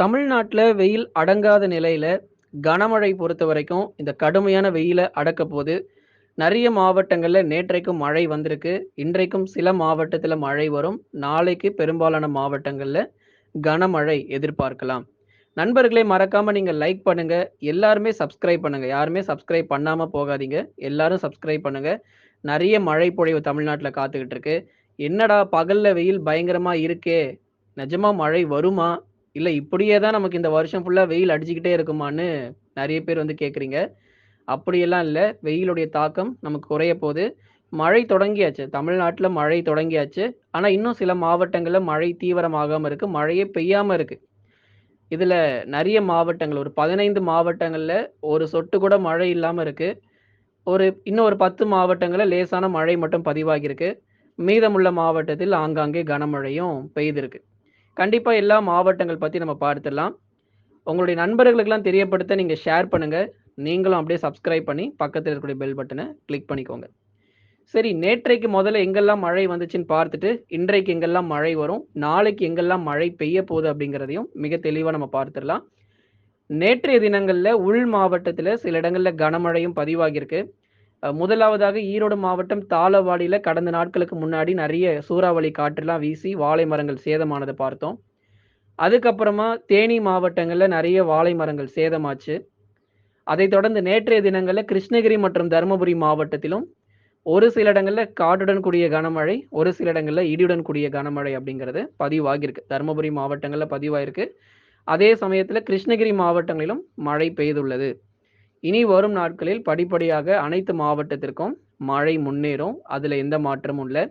தமிழ்நாட்டில் வெயில் அடங்காத நிலையில, கனமழை பொறுத்த வரைக்கும் இந்த கடுமையான வெயிலை அடக்க போது நிறைய மாவட்டங்களில் நேற்றைக்கும் மழை வந்திருக்கு. இன்றைக்கும் சில மாவட்டத்தில் மழை வரும். நாளைக்கு பெரும்பாலான மாவட்டங்களில் கனமழை எதிர்பார்க்கலாம். நண்பர்களே மறக்காம நீங்க லைக் பண்ணுங்க. எல்லாருமே சப்ஸ்கிரைப் பண்ணுங்க. யாருமே சப்ஸ்கிரைப் பண்ணாம போகாதீங்க. எல்லாரும் சப்ஸ்கிரைப் பண்ணுங்க. நிறைய மழை பொழிவு தமிழ்நாட்டில் காத்துக்கிட்டு இருக்கு. என்னடா பகல்ல வெயில் பயங்கரமா இருக்கே! நிஜமா மழை வருமா? இல்ல இப்படியே தான் நமக்கு இந்த வருஷம் ஃபுல்லா வெயில் அடிச்சுக்கிட்டே இருக்குமான்னு நிறைய பேர் வந்து கேக்குறீங்க அப்படியெல்லாம் இல்ல. வெயிலுடைய தாக்கம் நமக்கு குறையப்போது. மழை தொடங்கியாச்சு. தமிழ்நாட்டுல மழை தொடங்கியாச்சு. ஆனா இன்னும் சில மாவட்டங்கள்ல மழை தீவிரமாகாம இருக்கு. மழையே பெய்யாம இருக்கு. இதுல நிறைய மாவட்டங்கள் ஒரு 15 மாவட்டங்கள்ல ஒரு சொட்டு கூட மழை இல்லாம இருக்கு. ஒரு இன்னும் ஒரு 10 மாவட்டங்கள்ல லேசான மழை மட்டும் பதிவாகியிருக்கு. மீதமுள்ள மாவட்டத்தில் ஆங்காங்கே கனமழையும் பெய்திருக்கு. கண்டிப்பா எல்லா மாவட்டங்கள் பத்தி நம்ம பார்த்துடலாம். உங்களுடைய நண்பர்களுக்கெல்லாம் தெரியப்படுத்த நீங்க ஷேர் பண்ணுங்க. நீங்களும் அப்படியே சப்ஸ்கிரைப் பண்ணி பக்கத்தில் இருக்கக்கூடிய பெல் பட்டனை கிளிக் பண்ணிக்கோங்க. சரி நேற்றைக்கு முதல்ல எங்கெல்லாம் மழை வந்துச்சுன்னு பார்த்துட்டு, இன்றைக்கு எங்கெல்லாம் மழை வரும், நாளைக்கு எங்கெல்லாம் மழை பெய்ய போகுது அப்படிங்கிறதையும் மிக தெளிவாக நம்ம பார்த்துடலாம். நேற்றைய தினங்களில் உள் மாவட்டத்தில் சில இடங்களில் கனமழையும் பதிவாகியிருக்கு. முதலாவதாக ஈரோடு மாவட்டம் தாளவாடியில கடந்த நாட்களுக்கு முன்னாடி நிறைய சூறாவளி காற்றுலாம் வீசி வாழை மரங்கள் சேதமானதை பார்த்தோம். அதுக்கப்புறமா தேனி மாவட்டங்களில் நிறைய வாழை மரங்கள் சேதமாச்சு. அதைத் தொடர்ந்து நேற்றைய தினங்களில் கிருஷ்ணகிரி மற்றும் தருமபுரி மாவட்டத்திலும் ஒரு சில இடங்களில் காட்டுடன் கூடிய கனமழை, ஒரு சில இடங்களில் இடியுடன் கூடிய கனமழை அப்படிங்கிறது பதிவாகியிருக்கு. தருமபுரி மாவட்டங்களில் பதிவாயிருக்கு. அதே சமயத்தில் கிருஷ்ணகிரி மாவட்டங்களிலும் மழை பெய்துள்ளது. இனி வரும் நாட்களில் படிப்படியாக அனைத்து மாவட்டத்திற்கும் மழை முன்னேறும். அதில் எந்த மாற்றமும் இல்லை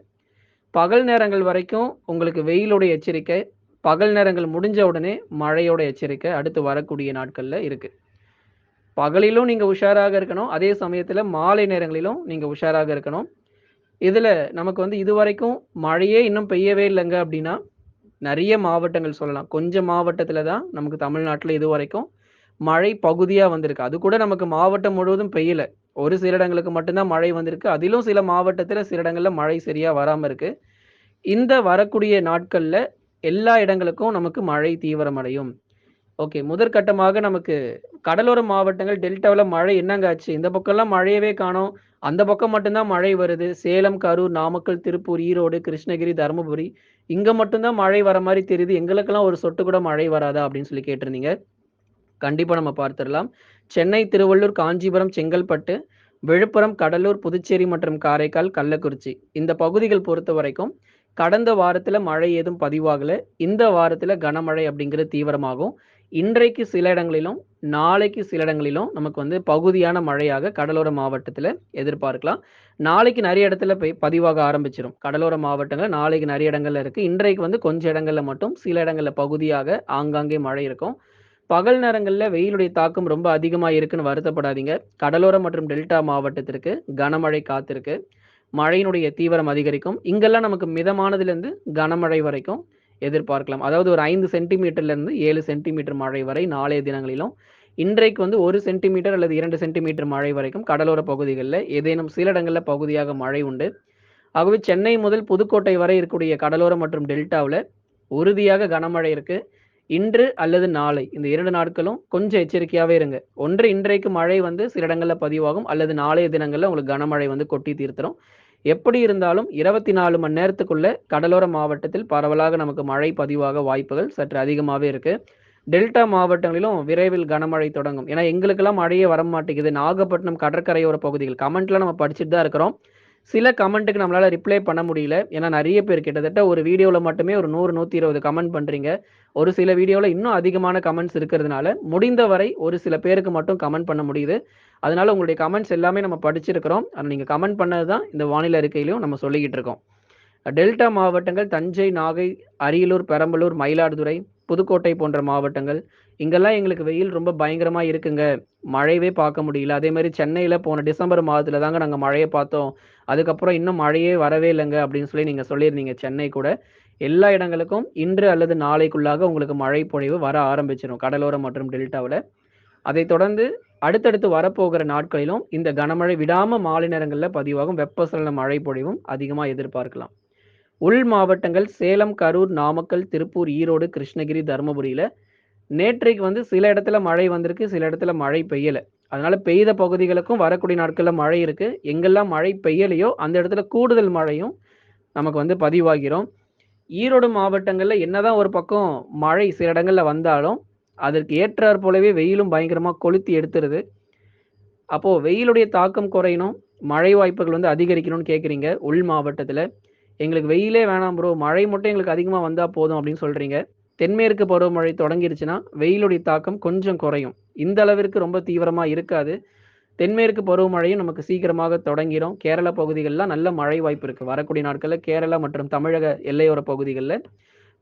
பகல் நேரங்கள் வரைக்கும் உங்களுக்கு வெயிலுடைய எச்சரிக்கை. பகல் நேரங்கள் முடிஞ்ச உடனே மழையோட எச்சரிக்கை அடுத்து வரக்கூடிய நாட்களில் இருக்குது பகலிலும் நீங்கள் உஷாராக இருக்கணும். அதே சமயத்தில் மாலை நேரங்களிலும் நீங்கள் உஷாராக இருக்கணும். இதில் நமக்கு வந்து இதுவரைக்கும் மழையே இன்னும் பெய்யவே இல்லைங்க அப்படின்னா, நிறைய மாவட்டங்கள் சொல்லலாம். கொஞ்சம் மாவட்டத்தில் தான் நமக்கு தமிழ்நாட்டுல இதுவரைக்கும் மழை பகுதியா வந்திருக்கு. அது கூட நமக்கு மாவட்டம் முழுவதும் பெய்யல. ஒரு சில இடங்களுக்கு மட்டும்தான் மழை வந்திருக்கு. அதிலும் சில மாவட்டத்தில் சில இடங்கள்ல மழை சரியா வராம இருக்கு. இந்த வரக்கூடிய நாட்கள்ல எல்லா இடங்களுக்கும் நமக்கு மழை தீவிரமடையும். ஓகே. முதற்கட்டமாக நமக்கு கடலோர மாவட்டங்கள் டெல்டாவில் மழை என்னங்க ஆச்சு? இந்த பக்கம்லாம் மழையவே காணோம். அந்த பக்கம் மட்டும்தான் மழை வருது. சேலம், கரூர், நாமக்கல், திருப்பூர், ஈரோடு, கிருஷ்ணகிரி, தருமபுரி இங்கே மட்டும்தான் மழை வர மாதிரி தெரியுது. எங்களுக்கெல்லாம் ஒரு சொட்டு கூட மழை வராதா? அப்படின்னு சொல்லி கேட்டிருந்தீங்க. கண்டிப்பாக நம்ம பார்த்துடலாம். சென்னை, திருவள்ளூர், காஞ்சிபுரம், செங்கல்பட்டு, விழுப்புரம், கடலூர், புதுச்சேரி மற்றும் காரைக்கால், கள்ளக்குறிச்சி இந்த பகுதிகள் பொறுத்த வரைக்கும் கடந்த வாரத்தில் மழை ஏதும் பதிவாகல. இந்த வாரத்தில் கனமழை அப்படிங்கிறது தீவிரமாகும். இன்றைக்கு சில இடங்களிலும், நாளைக்கு சில இடங்களிலும் நமக்கு வந்து பகுதியான மழையாக கடலோர மாவட்டத்தில் எதிர்பார்க்கலாம். நாளைக்கு நிறைய இடத்துல போய் பதிவாக ஆரம்பிச்சிடும் கடலோர மாவட்டங்கள் நாளைக்கு நிறைய இடங்கள்ல இருக்கு. இன்றைக்கு வந்து கொஞ்சம் இடங்கள்ல மட்டும் சில இடங்கள்ல பகுதியாக ஆங்காங்கே மழை இருக்கும். பகல் நேரங்களில் வெயிலுடைய தாக்கம் ரொம்ப அதிகமாக இருக்குன்னு வருத்தப்படாதீங்க. கடலோர மற்றும் டெல்டா மாவட்டத்திற்கு கனமழை காத்திருக்கு. மழையினுடைய தீவிரம் அதிகரிக்கும். இங்கெல்லாம் நமக்கு மிதமானதுலேருந்து கனமழை வரைக்கும் எதிர்பார்க்கலாம். அதாவது ஒரு ஐந்து சென்டிமீட்டர்லேருந்து ஏழு சென்டிமீட்டர் மழை வரை நாளைய தினங்களிலும், இன்றைக்கு வந்து ஒரு சென்டிமீட்டர் அல்லது இரண்டு சென்டிமீட்டர் மழை வரைக்கும் கடலோர பகுதிகளில் ஏதேனும் சில இடங்களில் பகுதியாக மழை உண்டு. ஆகவே சென்னை முதல் புதுக்கோட்டை வரை இருக்கக்கூடிய கடலோரம் மற்றும் டெல்டாவில் உறுதியாக கனமழை இருக்குது இன்று அல்லது நாளை இந்த இரண்டு நாட்களும் கொஞ்சம் எச்சரிக்கையாகவே இருங்க. ஒன்று இன்றைக்கு மழை வந்து சில இடங்களில் பதிவாகும். அல்லது நாளைய தினங்களில் உங்களுக்கு கனமழை வந்து கொட்டி தீர்த்துடும் எப்படி இருந்தாலும் 24 மணி நேரத்துக்குள்ள கடலோர மாவட்டத்தில் பரவலாக நமக்கு மழை பதிவாக வாய்ப்புகள் சற்று அதிகமாகவே இருக்கு. டெல்டா மாவட்டங்களிலும் விரைவில் கனமழை தொடங்கும். ஏன்னா எங்களுக்கெல்லாம் மழையே வர மாட்டேங்குது நாகப்பட்டினம் கடற்கரையோர பகுதிகள் கமெண்ட்லாம் நம்ம படிச்சுட்டு தான் இருக்கிறோம். சில கமெண்ட்டுக்கு நம்மளால் ரிப்ளை பண்ண முடியல. ஏன்னா நிறைய பேர் கிட்டத்தட்ட ஒரு வீடியோவில் மட்டுமே ஒரு 100, 120 கமெண்ட் பண்ணுறீங்க ஒரு சில வீடியோவில் இன்னும் அதிகமான கமெண்ட்ஸ் இருக்கிறதுனால, முடிந்தவரை ஒரு சில பேருக்கு மட்டும் கமெண்ட் பண்ண முடியுது. அதனால உங்களுடைய கமெண்ட்ஸ் எல்லாமே நம்ம படிச்சிருக்கிறோம். ஆனால் நீங்கள் கமெண்ட் பண்ணது தான் இந்த வானிலை அறிக்கையிலையும் நம்ம சொல்லிக்கிட்டு இருக்கோம். டெல்டா மாவட்டங்கள் தஞ்சை, நாகை, அரியலூர், பெரம்பலூர், மயிலாடுதுறை, புதுக்கோட்டை போன்ற மாவட்டங்கள். இங்கெல்லாம் எங்களுக்கு வெயில் ரொம்ப பயங்கரமா இருக்குங்க. மழையவே பார்க்க முடியல. அதே மாதிரி சென்னையில போன டிசம்பர் மாதத்துல தாங்க நாங்க மழையை பார்த்தோம். அதுக்கப்புறம் இன்னும் மழையே வரவே இல்லைங்க அப்படின்னு சொல்லி நீங்க சொல்லியிருந்தீங்க சென்னை கூட. எல்லா இடங்களுக்கும் இன்று அல்லது நாளைக்குள்ளாக உங்களுக்கு மழை பொழிவு வர ஆரம்பிச்சிடும் கடலோரம் மற்றும் டெல்டாவில் அதை தொடர்ந்து அடுத்தடுத்து வரப்போகிற நாட்களிலும் இந்த கனமழை விடாம மாலை நேரங்களில் பதிவாகும். வெப்பசலன மழை பொழிவும் அதிகமாக எதிர்பார்க்கலாம். உள் மாவட்டங்கள் சேலம், கரூர், நாமக்கல், திருப்பூர், ஈரோடு, கிருஷ்ணகிரி, தருமபுரியில நேற்றைக்கு வந்து சில இடத்துல மழை வந்திருக்கு, சில இடத்துல மழை பெய்யல. அதனால பெய்த பகுதிகளுக்கும் வரக்கூடிய நாட்கள்ல மழை இருக்கு. எங்கெல்லாம் மழை பெய்யலையோ, அந்த இடத்துல கூடுதல் மழையும் நமக்கு வந்து பதிவாகிரும். ஈரோடு மாவட்டங்கள்ல என்னதான் ஒரு பக்கம் மழை சில இடங்கள்ல வந்தாலும், அதற்கு ஏற்றார் போலவே வெயிலும் பயங்கரமா கொளுத்தி எடுத்துருது. அப்போ வெயிலுடைய தாக்கம் குறையணும், மழை வாய்ப்புகள் வந்து அதிகரிக்கணும்னு கேட்குறீங்க, உள் மாவட்டத்தில் எங்களுக்கு வெயிலே வேணாம் ப்ரோ. மழை மட்டும் எங்களுக்கு அதிகமாக வந்தால் போதும் அப்படின்னு சொல்கிறீங்க தென்மேற்கு பருவமழை தொடங்கிருச்சுன்னா, வெயிலுடைய தாக்கம் கொஞ்சம் குறையும். இந்த அளவிற்கு ரொம்ப தீவிரமா இருக்காது. தென்மேற்கு பருவமழையும் நமக்கு சீக்கிரமாக தொடங்கிடும் கேரள பகுதிகளெலாம் நல்ல மழை வாய்ப்பு இருக்கு. வரக்கூடிய நாட்களில் கேரளா மற்றும் தமிழக எல்லையோர பகுதிகளில்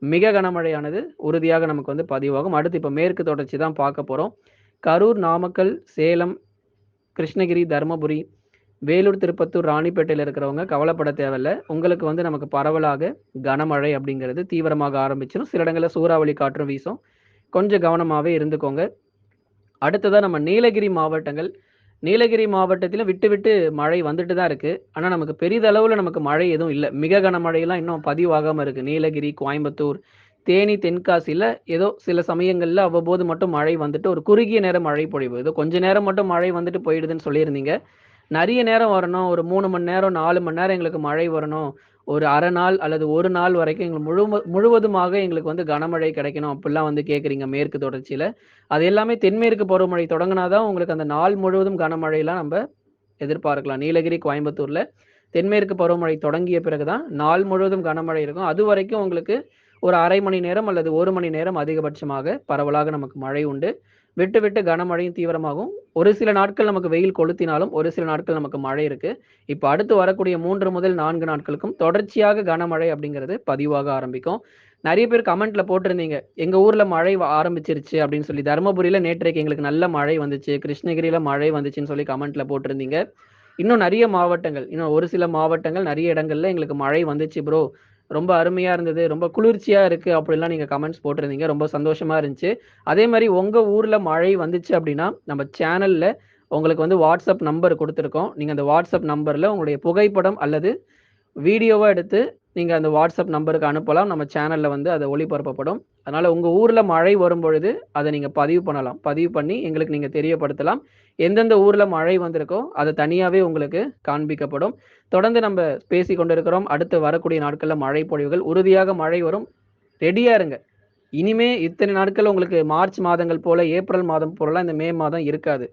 மிக கனமழையானது உறுதியாக நமக்கு வந்து பதிவாகும். அடுத்து இப்போ மேற்கு தொடர்ச்சி தான் பார்க்க போகிறோம் கரூர், நாமக்கல், சேலம், கிருஷ்ணகிரி, தர்மபுரி, வேலூர், திருப்பத்தூர், ராணிப்பேட்டையில் இருக்கிறவங்க கவலைப்பட தேவையில்ல. உங்களுக்கு வந்து நமக்கு பரவலாக கனமழை அப்படிங்கிறது தீவிரமாக ஆரம்பிச்சிடும் சில இடங்களில் சூறாவளி காற்றும் வீசும். கொஞ்சம் கவனமாகவே இருந்துக்கோங்க. அடுத்ததாக நம்ம நீலகிரி மாவட்டங்கள். நீலகிரி மாவட்டத்திலும் விட்டு விட்டு மழை வந்துட்டு தான் இருக்குது ஆனால் நமக்கு பெரிதளவில் நமக்கு மழை எதுவும் இல்லை மிக கனமழையெல்லாம் இன்னும் பதிவாகாமல் இருக்குது நீலகிரி, கோயம்புத்தூர், தேனி, தென்காசியில் ஏதோ சில சமயங்களில் அவ்வப்போது மட்டும் மழை வந்துட்டு ஒரு குறுகிய நேரம் மழை பொழிவு. ஏதோ கொஞ்ச நேரம் மட்டும் மழை வந்துட்டு போயிடுதுன்னு சொல்லியிருந்தீங்க. நிறைய நேரம் வரணும். ஒரு மூணு மணி நேரம், நாலு மணி நேரம் எங்களுக்கு மழை வரணும். ஒரு அரை நாள் அல்லது ஒரு நாள் வரைக்கும் எங்களுக்கு முழும முழுவதுமாக எங்களுக்கு வந்து கனமழை கிடைக்கணும். அப்படிலாம் வந்து கேட்குறீங்க மேற்கு தொடர்ச்சியில. அது எல்லாமே தென்மேற்கு பருவமழை தொடங்கினாதான் உங்களுக்கு அந்த நாள் முழுவதும் கனமழையெல்லாம் நம்ம எதிர்பார்க்கலாம். நீலகிரி, கோயம்புத்தூர்ல தென்மேற்கு பருவமழை தொடங்கிய பிறகு தான் நாள் முழுவதும் கனமழை இருக்கும். அது வரைக்கும் உங்களுக்கு ஒரு அரை மணி நேரம் அல்லது ஒரு மணி நேரம் அதிகபட்சமாக பரவலாக நமக்கு மழை உண்டு. விட்டு விட்டு கனமழையும் தீவிரமாகும். ஒரு சில நாட்கள் நமக்கு வெயில் கொளுத்தினாலும், ஒரு சில நாட்கள் நமக்கு மழை இருக்கு. இப்போ அடுத்து வரக்கூடிய மூன்று முதல் நான்கு நாட்களுக்கும் தொடர்ச்சியாக கனமழை அப்படிங்கிறது பதிவாக ஆரம்பிக்கும். நிறைய பேர் கமெண்ட்ல போட்டிருந்தீங்க. எங்க ஊர்ல மழை ஆரம்பிச்சிருச்சு அப்படின்னு சொல்லி. தருமபுரியில நேற்றைக்கு எங்களுக்கு நல்ல மழை வந்துச்சு. கிருஷ்ணகிரியில மழை வந்துச்சுன்னு சொல்லி கமெண்ட்ல போட்டிருந்தீங்க. இன்னும் நிறைய மாவட்டங்கள், இன்னும் ஒரு சில மாவட்டங்கள் நிறைய இடங்கள்ல எங்களுக்கு மழை வந்துச்சு ப்ரோ. ரொம்ப அருமையா இருந்தது. ரொம்ப குளிர்ச்சியா இருக்கு அப்படிலாம் நீங்க கமெண்ட்ஸ் போட்டிருந்தீங்க. ரொம்ப சந்தோஷமா இருந்துச்சு. அதே மாதிரி உங்க ஊர்ல மழை வந்துச்சு அப்படின்னா, நம்ம சேனல்ல உங்களுக்கு வந்து வாட்ஸ்அப் நம்பர் கொடுத்துருக்கோம் நீங்க அந்த வாட்ஸ்அப் நம்பர்ல உங்களுடைய புகைப்படம் அல்லது வீடியோவா எடுத்து நீங்கள் அந்த வாட்ஸ்அப் நம்பருக்கு அனுப்பலாம். நம்ம சேனலில் வந்து அதை ஒளிபரப்பப்படும். அதனால் உங்கள் ஊரில் மழை வரும்பொழுது, அதை நீங்கள் பதிவு பண்ணலாம். பதிவு பண்ணி எங்களுக்கு நீங்கள் தெரியப்படுத்தலாம். எந்தெந்த ஊரில் மழை வந்திருக்கோ, அது தனியாகவே உங்களுக்கு காண்பிக்கப்படும். தொடர்ந்து நம்ம பேசி கொண்டிருக்கிறோம். அடுத்து வரக்கூடிய நாட்களில் மழை பொழிவுகள் உறுதியாக மழை வரும். ரெடியாக இருங்க. இனிமே இத்தனை நாட்கள் உங்களுக்கு மார்ச் மாதங்கள் போல, ஏப்ரல் மாதம் போலலாம் இந்த மே மாதம் இருக்காது.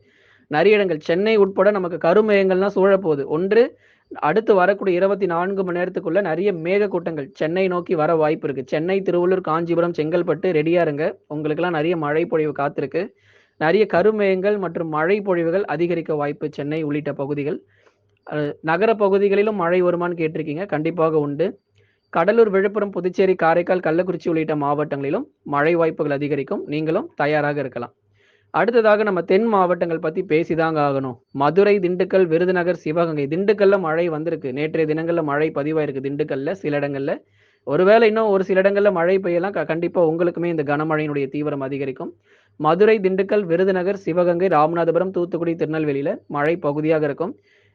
நிறைய இடங்கள் சென்னை உட்பட நமக்கு கருமேகங்கள்லாம் சூழப்போகுது. ஒன்று அடுத்து வரக்கூடிய 24 மணி நேரத்துக்குள்ள நெறைய மேகக்கூட்டங்கள் சென்னை நோக்கி வர வாய்ப்பு இருக்கு. சென்னை, திருவள்ளூர், காஞ்சிபுரம், செங்கல்பட்டு ரெடியா இருங்க. உங்களுக்கெல்லாம் நிறைய மழை பொழிவு காத்திருக்கு. நிறைய கருமேகங்கள் மற்றும் மழை பொழிவுகள் அதிகரிக்க வாய்ப்பு சென்னை உள்ளிட்ட பகுதிகள். நகர பகுதிகளிலும் மழை வருமான்னு கேட்டிருக்கீங்க. கண்டிப்பாக உண்டு. கடலூர், விழுப்புரம், புதுச்சேரி, காரைக்கால், கள்ளக்குறிச்சி உள்ளிட்ட மாவட்டங்களிலும் மழை வாய்ப்புகள் அதிகரிக்கும். நீங்களும் தயாராக இருக்கலாம். அடுத்ததாக நம்ம தென் மாவட்டங்கள் பத்தி பேசி தாங்க ஆகணும். மதுரை, திண்டுக்கல், விருதுநகர், சிவகங்கை. திண்டுக்கல்ல மழை வந்திருக்கு. நேற்றைய தினங்கள்ல மழை பதிவாயிருக்கு திண்டுக்கல்ல சில இடங்கள்ல. ஒருவேளை இன்னும் ஒரு சில இடங்கள்ல மழை பெய்யலாம். க கண்டிப்பா உங்களுக்குமே இந்த கனமழையினுடைய தீவிரம் அதிகரிக்கும். மதுரை, திண்டுக்கல், விருதுநகர், சிவகங்கை, ராமநாதபுரம், தூத்துக்குடி, திருநெல்வேலியில மழை பகுதியாக இருக்கும்.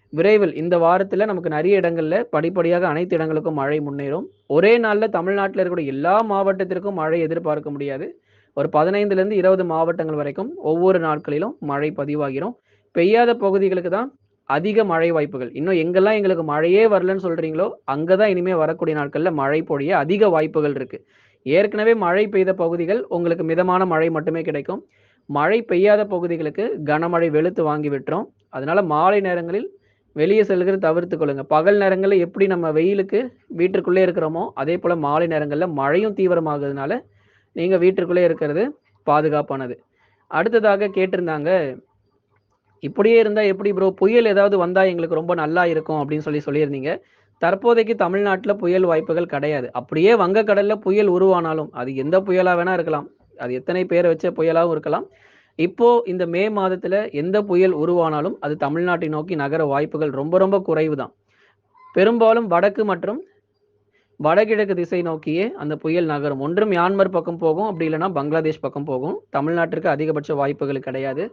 விரைவில் இந்த வாரத்துல நமக்கு நிறைய இடங்கள்ல படிப்படியாக அனைத்து இடங்களுக்கும் மழை முன்னேறும். ஒரே நாள்ல தமிழ்நாட்டில் இருக்கக்கூடிய எல்லா மாவட்டத்திற்கும் மழை எதிர்பார்க்க முடியாது. ஒரு 15லிருந்து 20 மாவட்டங்கள் வரைக்கும் ஒவ்வொரு நாட்களிலும் மழை பதிவாகிரும். பெய்யாத பகுதிகளுக்கு தான் அதிக மழை வாய்ப்புகள். இன்னும் எங்கெல்லாம் எங்களுக்கு மழையே வரலன்னு சொல்றீங்களோ, அங்கே தான் இனிமே வரக்கூடிய நாட்கள்ல மழை பொழிய அதிக வாய்ப்புகள் இருக்கு. ஏற்கனவே மழை பெய்த பகுதிகள் உங்களுக்கு மிதமான மழை மட்டுமே கிடைக்கும். மழை பெய்யாத பகுதிகளுக்கு கனமழை வெளுத்து வாங்கி விட்டுரும். அதனால மாலை நேரங்களில் வெளியே செல்கிறது தவிர்த்து கொள்ளுங்க. பகல் நேரங்களில் எப்படி நம்ம வெயிலுக்கு வீட்டிற்குள்ளே இருக்கிறோமோ, அதே போல மாலை நேரங்களில் மழையும் தீவிரமாகிறதுனால நீங்க வீட்டிற்குள்ளே இருக்கிறது பாதுகாப்பானது. அடுத்ததாக கேட்டிருந்தாங்க. இப்படியே இருந்தா எப்படி ப்ரோ? புயல் ஏதாவது வந்தா எங்களுக்கு ரொம்ப நல்லா இருக்கும் அப்படின்னு சொல்லி சொல்லியிருந்தீங்க. தற்போதைக்கு தமிழ்நாட்டில் புயல் வாய்ப்புகள் கிடையாது. அப்படியே வங்கக்கடலில் புயல் உருவானாலும், அது எந்த புயலாக வேணா இருக்கலாம். அது எத்தனை பேரை வச்ச புயலாகவும் இருக்கலாம். இப்போ இந்த மே மாதத்துல எந்த புயல் உருவானாலும், அது தமிழ்நாட்டை நோக்கி நகர வாய்ப்புகள் ரொம்ப ரொம்ப குறைவு தான். பெரும்பாலும் வடக்கு மற்றும் வடகிழக்கு திசை நோக்கியே அந்த புயல் நகரும். ஒன்று மியான்மர் பக்கம் போகும். அப்படி இல்லைன்னா பங்களாதேஷ் பக்கம் போகும். தமிழ்நாட்டிற்கு அதிகபட்ச வாய்ப்புகள் கிடையாது.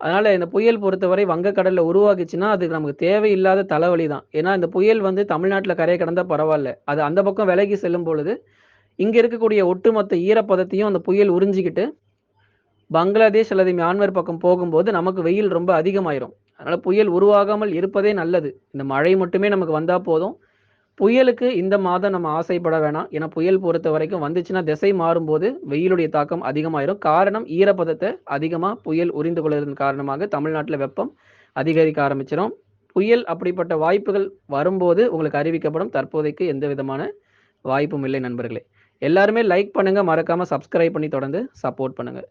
அதனால இந்த புயல் பொறுத்தவரை வங்கக்கடல்ல உருவாகிச்சுன்னா, அது நமக்கு தேவையில்லாத தலைவலி தான். ஏன்னா இந்த புயல் வந்து தமிழ்நாட்டில் கரையை கடந்தால் பரவாயில்ல அது அந்த பக்கம் விலகி செல்லும் பொழுது, இங்க இருக்கக்கூடிய ஒட்டுமொத்த ஈரப்பதத்தையும் அந்த புயல் உறிஞ்சிக்கிட்டு, பங்களாதேஷ் அல்லது மியான்மர் பக்கம் போகும்போது நமக்கு வெயில் ரொம்ப அதிகமாயிரும். அதனால புயல் உருவாகாமல் இருப்பதே நல்லது. இந்த மழை மட்டுமே நமக்கு வந்தா போதும். புயலுக்கு இந்த மாதம் நம்ம ஆசைப்பட வேணாம். ஏன்னா புயல் பொறுத்த வரைக்கும் வந்துச்சுன்னா திசை மாறும்போது வெயிலுடைய தாக்கம் அதிகமாயிரும். காரணம் ஈரப்பதத்தை அதிகமாக புயல் உறிந்து கொள்வதன் காரணமாக தமிழ்நாட்டில் வெப்பம் அதிகரிக்க ஆரம்பிச்சிடும் புயல் அப்படிப்பட்ட வாய்ப்புகள் வரும்போது உங்களுக்கு அறிவிக்கப்படும். தற்போதைக்கு எந்த விதமான வாய்ப்பும் இல்லை நண்பர்களே. எல்லாருமே லைக் பண்ணுங்க. மறக்காம சப்ஸ்கிரைப் பண்ணி தொடர்ந்து சப்போர்ட் பண்ணுங்க.